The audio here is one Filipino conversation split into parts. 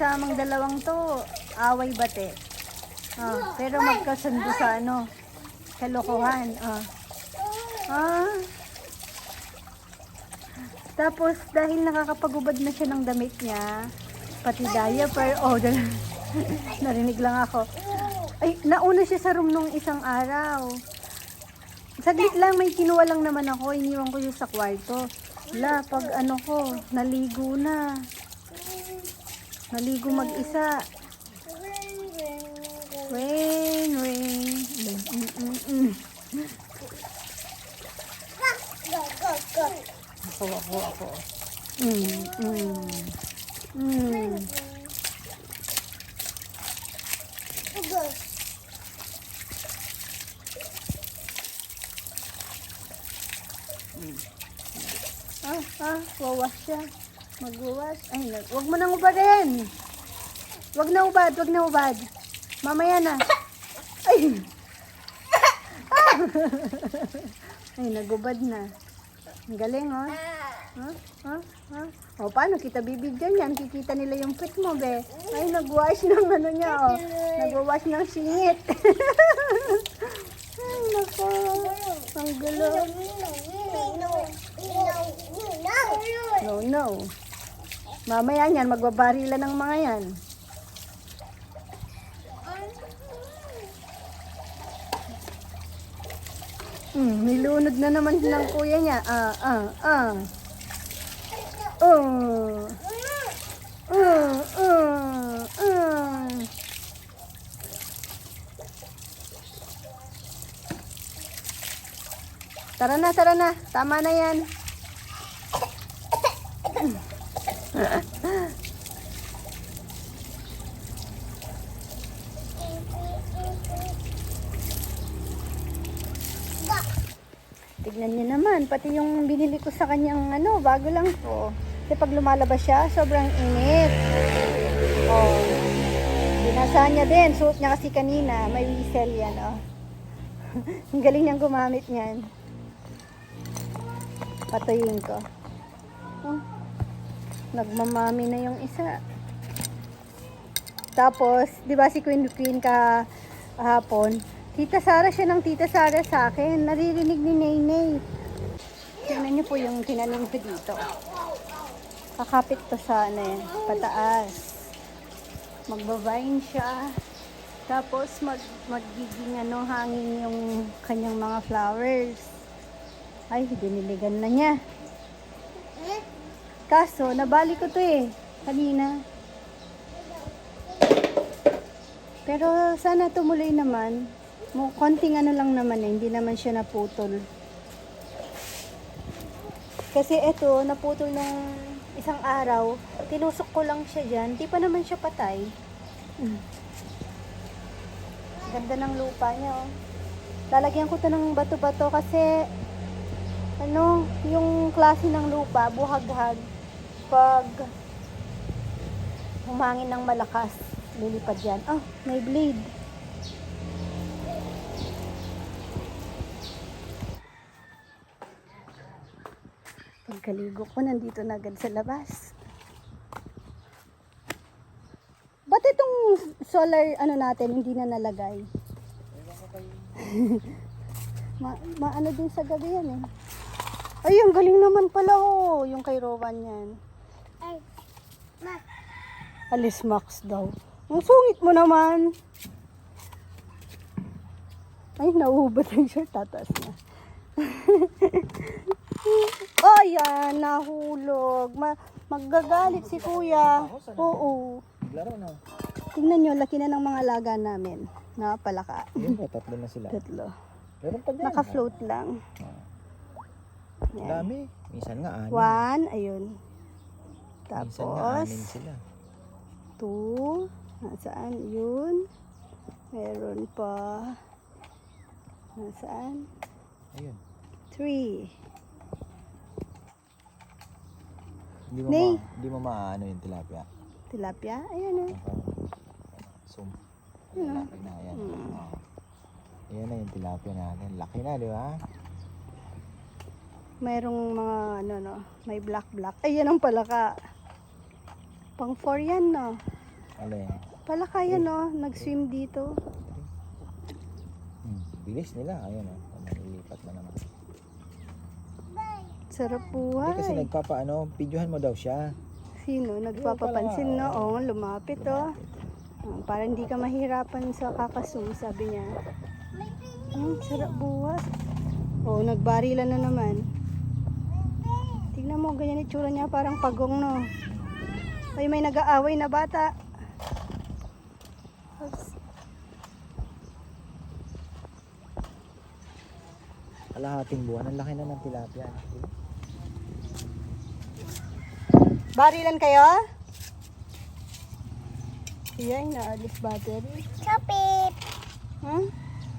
talaga nagsamang dalawang to, away bate. Ah, pero magkasundo sa ano, sa lokohan. Ah. Ah. Tapos, dahil nakakapagubad na siya ng damit niya, pati diaper, oh, narinig lang ako. Ay, nauna siya sa room nung isang araw. Saglit lang, may kinuha lang naman ako. Iniwan ko yung sa kwarto. Wala, pag ano ko, naligo na. Naligo mag-isa. Rain, rain. Mm, mm, mm, mm. Ako, ako, ako. Mm, mm. Mm. Ah, ah, wawas siya. Magwawas. Ay, nag- wag mo nang ubadin. Wag na ubad, wag na ubad. Mamaya na. Ay. Ay, nagubad na. Ang galing, oh. Ha? Ha? Ha? O, paano kita bibigyan yan? Kikita nila yung pet mo, be. Ay, nag-wash ng ano niya, oh. Nag-wash ng singit. Ay, nako. Ang gulo. No, no. Mamaya yan, magbabarila ng mga yan. Hmm, nilunod na naman ng kuya niya. Ah, ah, ah. Oh. Ah, ah. Tara na, tara na. Tama na yan. Tignan niyo naman, pati yung binili ko sa kanyang ano, bago lang po. Kasi pag lumalabas siya, sobrang init. Oh. Binasa niya din, suot niya kasi kanina, may whistle yan, oh. Ang galing niyang gumamit niyan. Patayin ko. Oh. Nagmamami na yung isa. Tapos, di ba si Queen Queen ka hapon, Tita Sara siya ng Tita Sara sa akin. Naririnig ni Naynay. Tingnan niyo po yung tinanim ko dito. Kakapit to sa ano yan, pataas. Magbabine siya. Tapos mag magiging ano, hangin yung kanyang mga flowers. Ay, diniligan na niya. Kaso, nabali ko to eh. Kanina. Pero sana tumuloy naman. Mo konting ano lang naman eh, hindi naman siya naputol. Kasi eto, naputol ng isang araw, tinusok ko lang siya dyan, di pa naman siya patay. Mm. Ganda ng lupa niya oh. Lalagyan ko to ng bato-bato kasi ano, yung klase ng lupa, buhag-hag. Pag humangin ng malakas, lilipad yan. Oh, may blade. Pagkaligo ko, nandito na agad sa labas. Ba't itong solar ano natin hindi na nalagay? ma, maano din sa gabi yan eh. Ay, ang galing naman pala oh, yung kay Rowan yan. Alis Max daw. Ang sungit mo naman. Ay, nauubot ang shirt. Tatas na. oh, yan. Nahulog. Ma maggagalit si kuya. Oo. Laro na. Tingnan nyo, laki na ng mga alaga namin. Na palaka. Yun po, tatlo na sila. Tatlo. Meron pa dyan. Naka-float lang. Yan. Dami. Minsan nga anin. One, ayun. Tapos, sila. two. Nasaan? Yun. Meron pa. Nasaan? Ayun. Three. Hindi mo, Nay. ma, hindi mo maano yung tilapia. Tilapia? Ayan eh. Naka, zoom. Laki na yan. Hmm. Oo. Ayan na yung tilapia natin. Laki na, di ba? Mayroong mga ano no, may black black. Ay, yan ang palaka. Pang 4 yan no. Alin? Palaka yan no, nag-swim dito. Hmm. Bilis nila. Ayun o. Oh. Nalilipat na naman. Sarap Hindi kasi buhay. nagpapaano. Videohan mo daw siya. Sino? Nagpapapansin no? Oo, lumapit oh. Lumapit. Ah, para hindi ka mahirapan sa kakasum, sabi niya. Hmm, sarap buwas. Oh, nagbarilan na naman. Tingnan mo, ganyan itsura niya, parang pagong no. Ay, may nag-aaway na bata. Oops. Kalahating buwan. Ang laki na ng tilapia. Barilan kayo? Yan, naalis battery. Kapit! Hmm?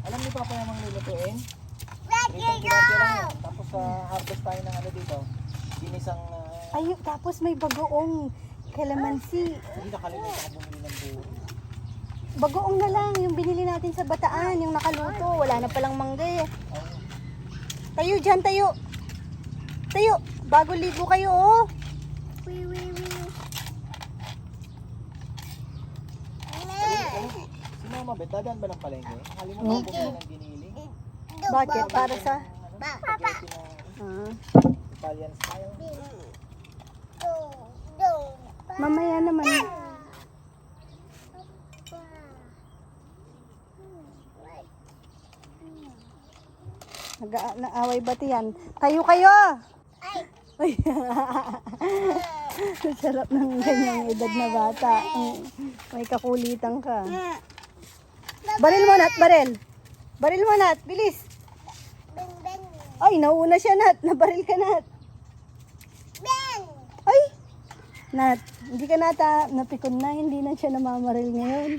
Alam niyo pa pa namang lulutuin? Lang yan. Tapos sa harvest tayo ng ano dito. Ginisang... Uh, Ay, tapos may bagoong kalamansi. hindi nakalimutan ko bumili ng buo. Bagoong na lang, yung binili natin sa bataan, yung nakaluto. Wala na palang mangga eh. Tayo dyan, tayo. Tayo. Bago ligo kayo, oh. Wee wee wee. si Mama Bet, dadaan ba ng palengke? Nakalimutan ko bumili ng giniling. Bakit? Para sa... Na Ah. Italian style. Mamaya naman. Nag naaway ba yan? Tayo kayo! Ay! Sarap ng ganyang edad na bata. May kakulitan ka. Baril mo, Nat! Baril! Baril mo, Nat! Bilis! Ay, nauna siya, Nat! Nabaril ka, Nat! Beng! Ay! Nat, hindi ka nata napikon na, hindi na siya namamaril ngayon.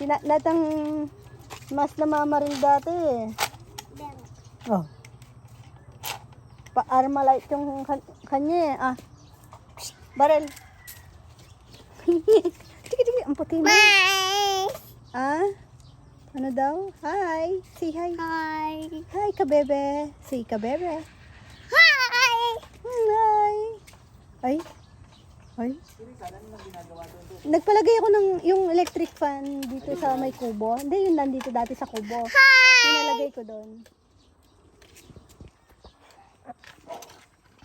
Si Nat, Nat ang mas namamaril dati eh. Beng. Oh. Pa-armalite yung kan- kanya eh. Ah. Baril. Tiki, tiki, ang puti mo. Ah? Ano daw? Hi. Say hi. Hi! Hi, kabebe. Say kabebe. Hi! Hi. Ay. Ay. Nagpalagay ako ng yung electric fan dito sa may kubo. Hindi, yun nandito dati sa kubo. Pinalagay ko doon.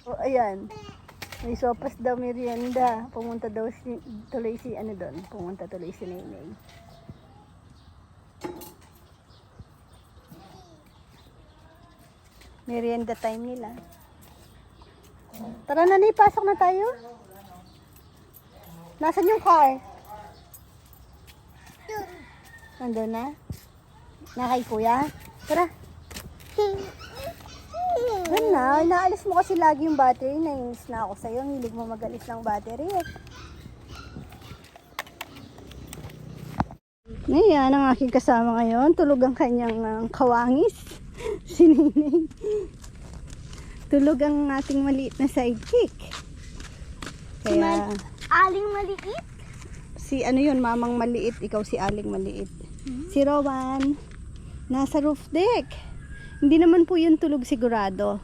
O, ayan. May sopas daw merienda. Pumunta daw si, tuloy si ano doon. Pumunta tuloy si Nenay. Merienda time nila. Tara na, Nay, pasok na tayo. Nasaan yung car? Nandun na? Na kay kuya? Tara. Doon na, inaalis mo kasi lagi yung battery. Nainis na ako sa'yo. Ang hilig mo magalis ng battery eh. Ang aking kasama ngayon, tulog ang kanyang ah, kawangis. Si Ninay. Tulog ang ating maliit na sidekick. Kaya, Aling maliit? si ano yun, mamang maliit, ikaw si aling maliit. Si Rowan, nasa roof deck. Hindi naman po yun tulog sigurado.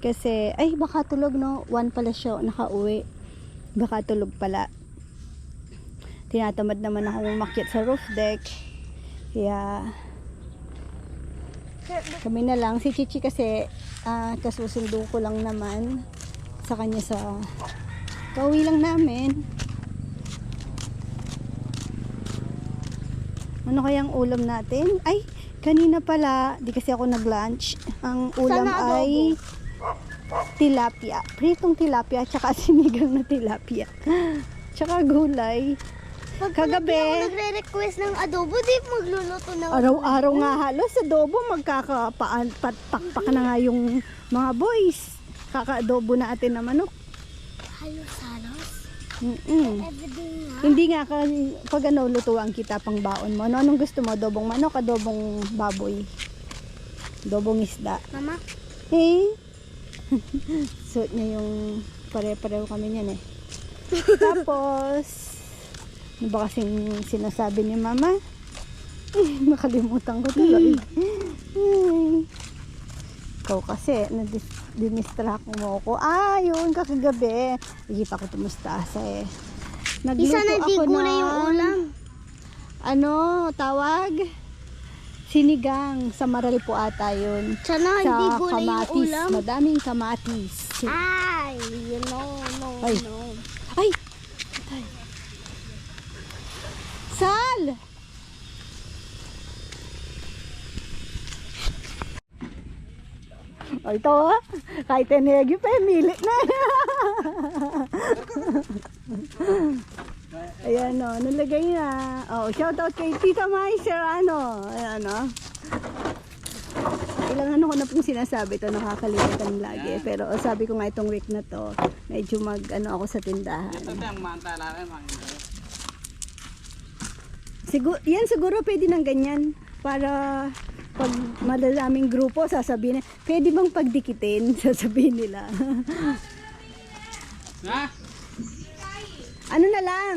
Kasi, ay baka tulog no, one pala siya, nakauwi. Baka tulog pala. Tinatamad naman ako umakyat sa roof deck. Kaya, kami na lang. Si Chichi kasi, ah, kasusundo ko lang naman sa kanya sa kauwi lang namin. Ano kayang ulam natin? Ay, kanina pala, di kasi ako nag-lunch. Ang ulam Sana adobo. ay tilapia. Pritong tilapia, tsaka sinigang na tilapia. Tsaka gulay. Pag Kagabi. nagre-request ng adobo, di magluluto ng Araw-araw nga halos sa adobo, magkakapakpak na nga yung mga boys. Kaka-adobo natin na manok. halos-halos. Mm-mm. Everyday nga. Hindi nga pag ano, lutuan kita pang baon mo. Ano, anong gusto mo? Adobong manok, adobong baboy? Adobong isda. Mama, Eh? Suot niya yung pare-pareho kami niyan eh. Tapos, ano ba kasing sinasabi ni mama? Eh, nakalimutan ko tuloy. Ay. Ikaw kasi, na-distract mo ako. Ah, yun, kakagabi. Hindi pa ako tumustasa eh. Nagluto Isa na di ako gulay yung ng- ulam. Ano, tawag? Sinigang. Sa Maral po ata yun. Sana hindi Sa gulay yung kamatis. ulam. Madaming kamatis. Ay, know, no, Ay. no. Ay! Ay. Sal! O ito ah, kahit enegi pa, mili na. Ayan o, nalagay na. Oh, shout out kay Tita Mai Serrano. Ayan o. Ilang ano ko na pong sinasabi to, nakakalimutan lagi. Pero oh, sabi ko nga itong week na to, medyo mag ano ako sa tindahan. Siguro, yan siguro pwede ng ganyan. Para pag madalaming grupo, sasabihin, pwede bang pagdikitin? Sasabihin nila. ano na lang,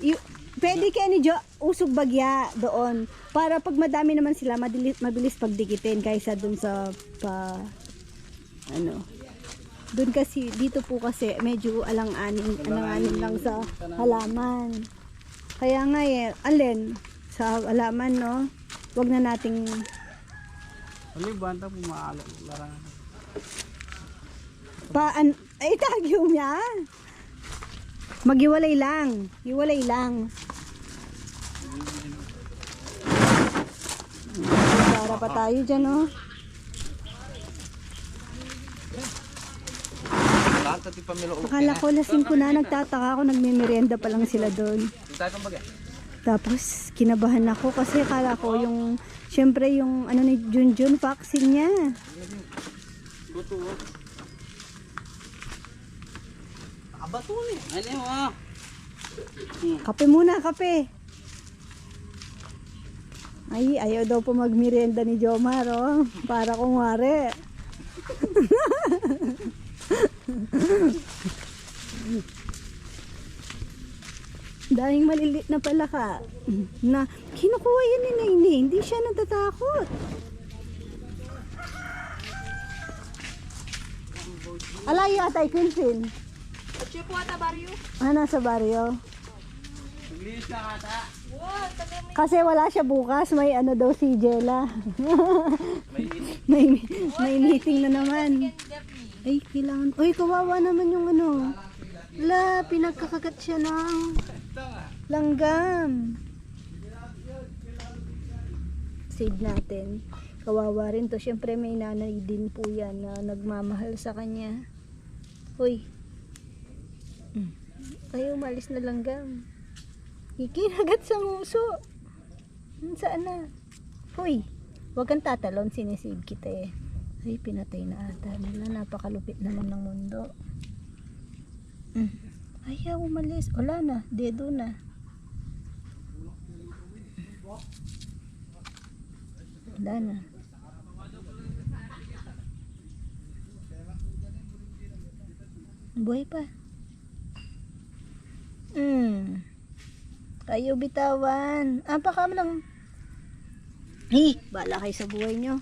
y- pwede kaya ni Jo, usog bagya doon. Para pag madami naman sila, madilis, mabilis pagdikitin kaysa dun sa pa, ano, doon kasi, dito po kasi medyo alang-anin, alang-anin lang sa halaman. Kaya nga eh, alin, sa halaman no, wag na nating Ano ba ito pumaalo? Larang. paan, ay tagyo niya. Maghiwalay lang, hiwalay lang. Para pa tayo dyan, oh. Akala ko lasing ko na, nagtataka ako, nagme-merienda pa lang sila doon. Tapos, kinabahan ako kasi akala ko yung, syempre yung ano ni Junjun, vaccine niya. Abato eh. Ano mo? Kape muna, kape. Ay, ayaw daw po magmerienda ni Jomar, oh. Para kung wari. Dahil malilit na pala ka. Na, kinukuha yan ni Nene. Hindi siya natatakot. Alay yata, Quintin. Ah, nasa baryo. Naglinis ka kata. Kasi wala siya bukas, may ano daw si Jella. may, may meeting na naman. Ay, kailangan. Uy, kawawa naman yung ano. Wala, pinagkakagat siya ng langgam. Save natin. Kawawa rin to. Siyempre may nanay din po yan na nagmamahal sa kanya. Uy. Mm. Ay, umalis na langgam. Ikinagat sa nguso. Saan na? Hoy, huwag kang tatalon, sinisave kita eh. Ay, pinatay na ata nila. Napakalupit naman ng mundo. Mm. Ayaw, umalis. Wala na, dedo na. Wala na. Buhay pa. Hmm. Kayo bitawan. Ah, baka lang. Eh, bala kayo sa buhay nyo.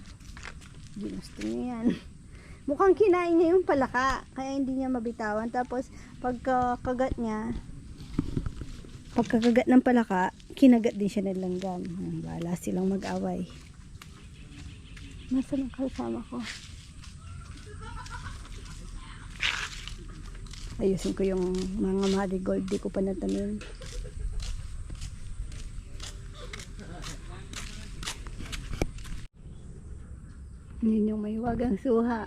Ginusto niyo yan. Mukhang kinain niya yung palaka. Kaya hindi niya mabitawan. Tapos, pagkakagat niya, pagkakagat ng palaka, kinagat din siya ng langgam. Hmm, Bala silang mag-away. Nasaan ang kasama ko? Ayusin ko yung mga marigold. Di ko pa natanim. Yun may wagang suha.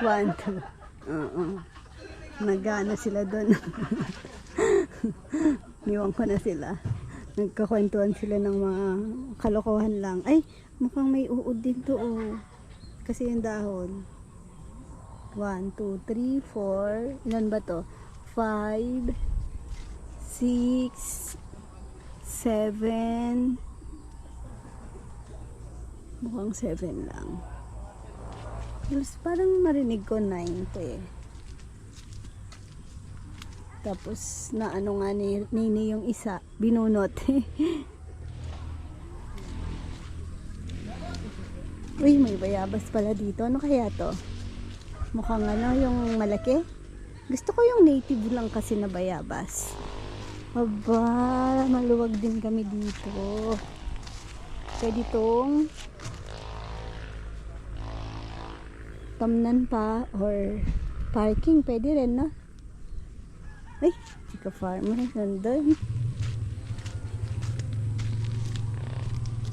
One, two. Oo. Nagana sila doon. Niwan ko na sila. Nagkakwentuhan sila ng mga kalokohan lang. Ay, mukhang may uod din to oh. Kasi yung dahon. 1, 2, 3, 4. Ilan ba to? 5, 6, 7. Mukhang 7 lang. Mas parang marinig ko 9 to eh. Tapos na ano nga ni Nini yung isa, binunot. Uy, may bayabas pala dito. Ano kaya to? Mukhang ano, yung malaki. Gusto ko yung native lang kasi na bayabas. Aba, maluwag din kami dito. Pwede tong tamnan pa or parking. Pwede rin, no? Ay, chika farmer. Nandun.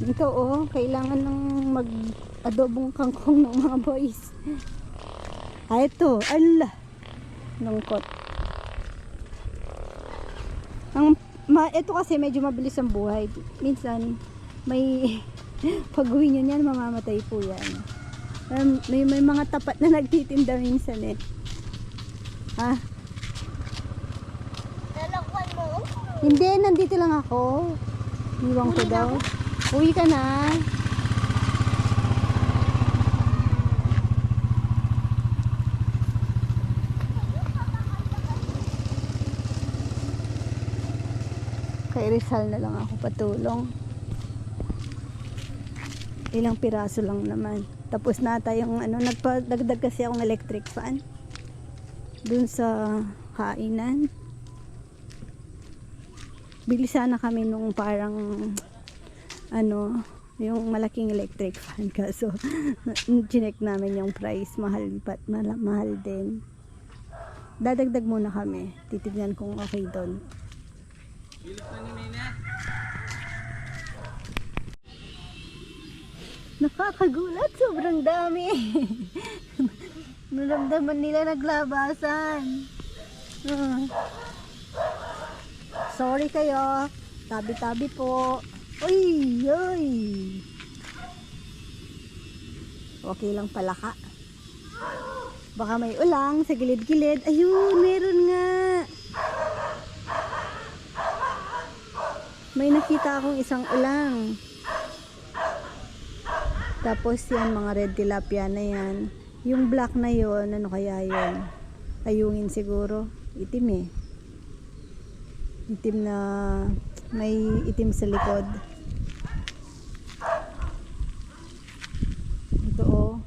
Ito, oh, kailangan ng mag-adobong kangkong ng mga boys. Ah, ito. Ala. Lungkot. Ang, ma, ito kasi medyo mabilis ang buhay. Minsan, may pag uwi nyo niyan, mamamatay po yan. Um, may, may mga tapat na nagtitinda minsan eh. Ah, Lalakwan mo? hindi, nandito lang ako. Iwan ko daw. Uwi ka na. Kay Rizal na lang ako patulong. Ilang piraso lang naman. Tapos na tayong ano, nagpadagdag kasi akong electric fan. Dun sa kainan bili sana kami nung parang ano yung malaking electric fan. Kaso chinek namin yung price. Mahal pat mahal, mahal din. Dadagdag muna kami. Titignan kung okay doon nakakagulat sobrang dami naramdaman nila naglabasan Ah. Sorry kayo. Tabi-tabi po. Uy, uy. Okay lang pala ka. Baka may ulang sa gilid-gilid. Ayun, meron nga. May nakita akong isang ulang. Tapos yan, mga red tilapia na yan. Yung black na yon ano kaya yon Ayungin siguro. Itim eh itim na may itim sa likod ito oh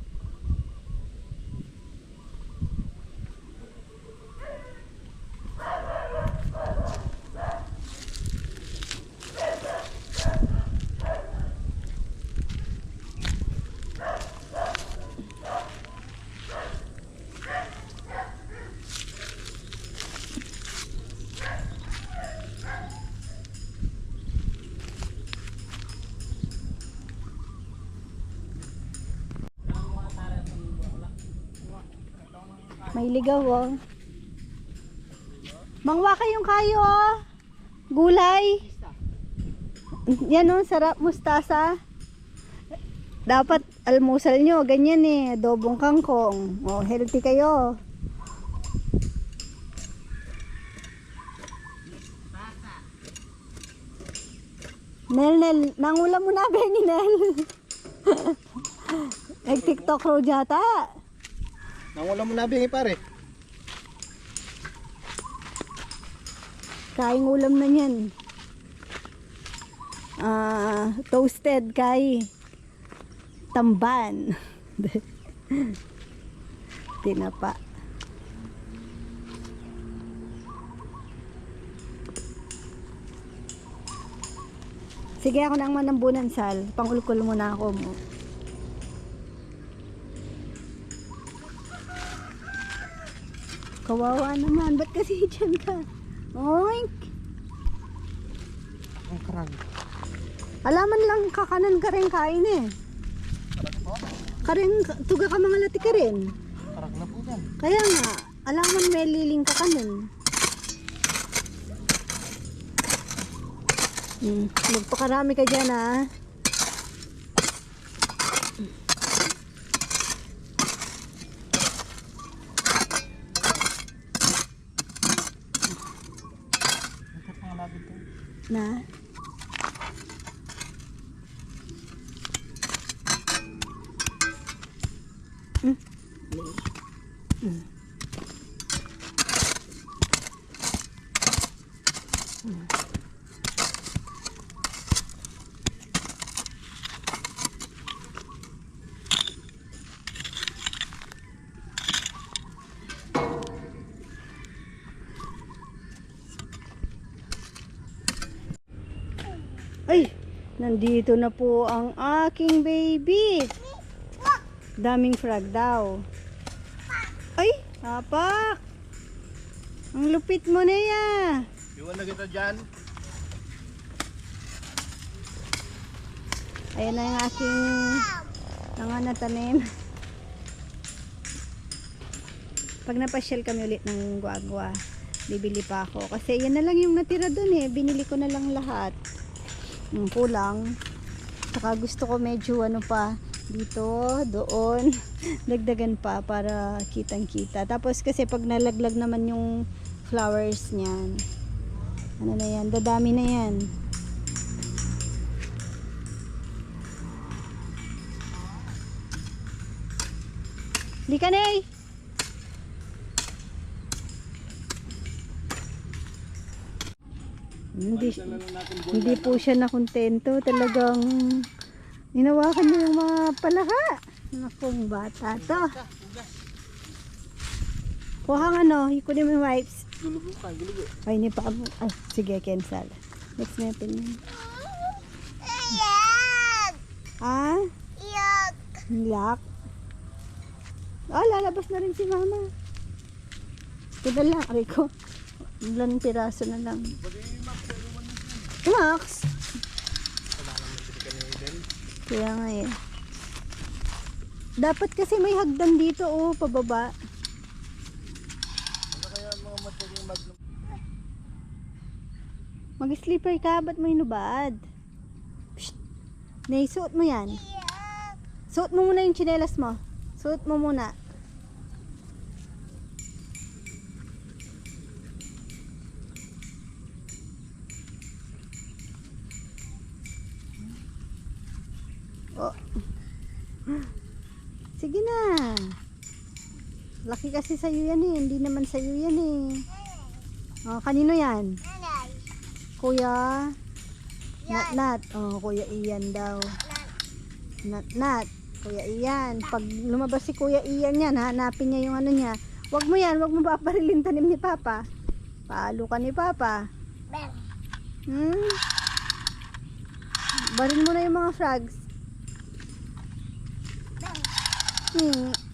may ligaw oh. Mangwa kayong kayo oh. Gulay. Yan oh sarap mustasa. Dapat almusal nyo ganyan eh. Adobong kangkong. Oh healthy kayo. Nel, Nel, nangulam mo na, Benny, Nel. Nag-tiktok road yata. Nangula mo na bingi pare. Kaing ulam na yan. Ah, toasted kay tamban. Tinapa. Sige ako na ang manambunan sal. Pangulkul muna ako mo. Kawawa naman. Ba't kasi dyan ka? Oink! Ang karag. Alaman lang kakanan ka rin kain eh. Karin, tuga ka mga lati ka rin. Karag na po yan. Kaya nga, alaman may liling ka kanan. Hmm, magpakarami ka dyan ah. Ito pang labit ko. Na? Hmm. Hmm. Nandito na po ang aking baby. Daming frog daw. Ay, apak. Ang lupit mo na ya. Iwan na kita dyan. Ayan na yung aking mga natanim. Pag napasyal kami ulit ng guagwa, bibili pa ako. Kasi yan na lang yung natira dun eh. Binili ko na lang lahat. Yung kulang. Saka gusto ko medyo ano pa, dito, doon, dagdagan pa para kitang kita. Tapos kasi pag nalaglag naman yung flowers niyan, ano na yan, dadami na yan. Di ka na eh. Hindi, hindi po siya nakontento. Talagang Inawakan niya yung mga palaha. Nakong bata to. Kuha nga ano, ikunin mo yung wipes. Gulugo ka, gulugo. Ay, hindi pa. Ay, sige, cancel. Next natin yun. Ah, Yak! lock. Ah, lalabas na rin si mama. Ito lang, ko. Ilan piraso na lang. Max! Kaya nga eh. Dapat kasi may hagdan dito, oh, pababa. Kaya mga mataging mag... Mag-sleeper ka, ba't may nubad? Psst! Nay, suot mo yan. Suot mo muna yung tsinelas mo. Suot mo muna. Oh. Sige na. Laki kasi sa'yo yan eh. Hindi naman sa'yo yan eh. Oh, kanino yan? Nanay! Kuya? Nat Nat. Oh, Kuya Ian daw. Nat Nat. Kuya Ian. Pag lumabas si Kuya Ian yan, hanapin niya yung ano niya. Wag mo yan, wag mo paparilin tanim ni Papa. Paalo ka ni Papa. Bang! Hmm? Baril mo na yung mga frogs. Bang! Hmm.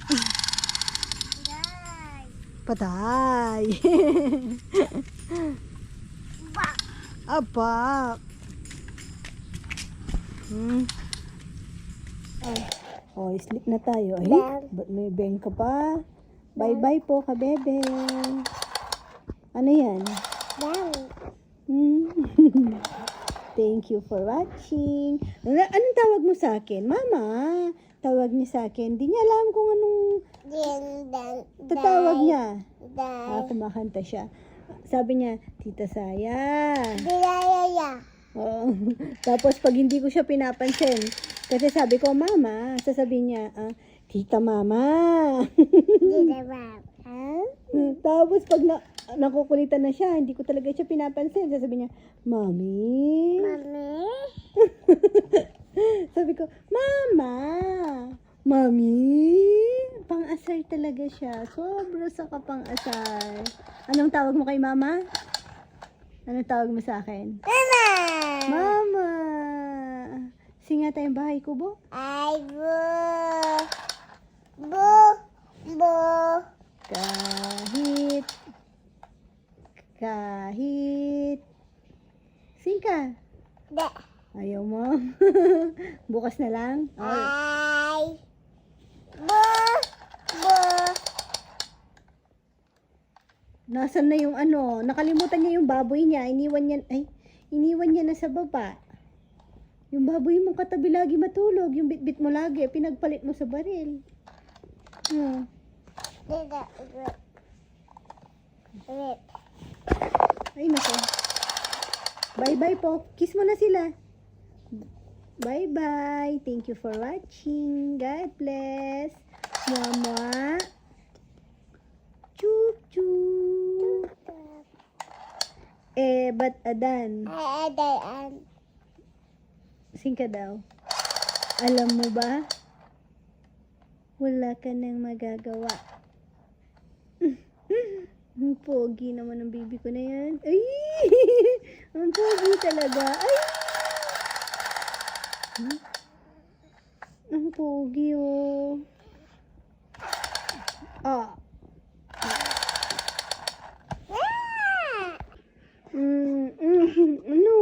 Patay. Bang! Apa. Hmm. Oh, sleep na tayo. Ay, Bang. ba't may beng ka pa? Bye-bye po ka, bebe. Ano yan? Bang! Hmm. Thank you for watching. Ano, anong tawag mo sa akin? Mama, tawag niya sa akin. Di niya alam kung anong tatawag niya. Ah, kumakanta siya. Sabi niya, Tita Saya. Dilayaya! Oo. Tapos pag hindi ko siya pinapansin, kasi sabi ko, mama, sasabihin niya, ah, tita mama. Dilawap! Huh? Tapos pag na, nakukulitan na siya, hindi ko talaga siya pinapansin, sasabihin niya, mami. Mami? Sabi ko, mama. Mami. Pang-asar talaga siya. Sobra sa kapang-asar. Anong tawag mo kay mama? Anong tawag mo sa akin? Mama! Mama! Singa tayong bahay ko, Bo. Ay, bu! Bu! Bu! Kahit, kahit, singka. Da! Ayaw mo. Bukas na lang. Ay, Ay! Nasan na yung ano? Nakalimutan niya yung baboy niya. Iniwan niya, ay, iniwan niya na sa baba. Yung baboy mo katabi lagi matulog. Yung bitbit mo lagi. Pinagpalit mo sa baril. Hmm. Ay, nako. Bye-bye po. Kiss mo na sila. Bye-bye. Thank you for watching. God bless. Mama. Eh, ba't adan? Ay, aday, an. Sing ka daw. Alam mo ba? Wala ka nang magagawa. Ang pogi naman ng baby ko na yan. Ay! Ang pogi talaga. Ay! Hmm? Ang pogi oh. Ah. Mm, mm, ano?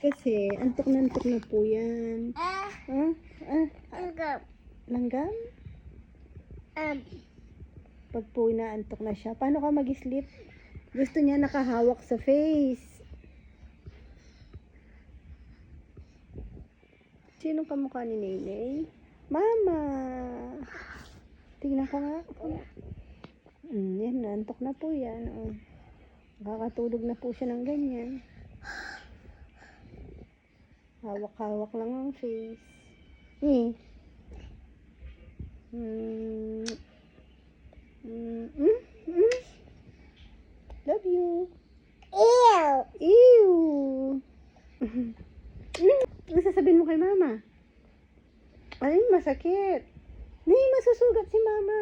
Kasi, antok na antok na po yan. Ah, Ah, ah, hanggang. langgam? Um, Pag po inaantok na siya, paano ka mag-sleep? Gusto niya nakahawak sa face. Sino kamukha ni Nenay? Mama! Tingnan ko nga. Mm, yan, naantok na po yan. Oh. Nakakatulog na po siya ng ganyan. Hawak-hawak lang ang face. Eh. Mm. Mm. Mm. Mm. Love you. ew. Ew. mm. Ano sasabihin mo kay mama? Ay, masakit. Nay, masusugat si mama.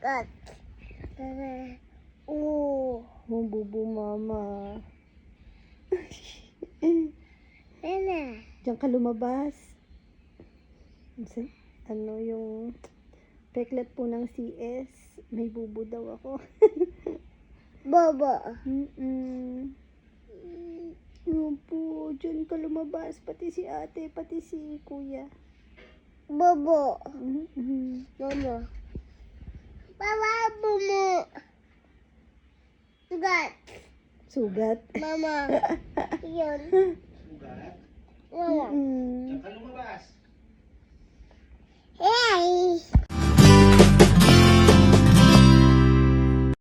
God. Oh. Oh, bubu mama. Nana. Diyan ka lumabas. Ano yung peklat po ng CS. May bubu daw ako. Bobo. Mm-mm. Yun po, diyan ka lumabas. Pati si ate, pati si kuya. Bobo. Mm-mm. Mama. Papa, bumo. God. Sugat. Mama. Yun. Sugat? Wala. Mm -mm. Saan ka lumabas? Hey!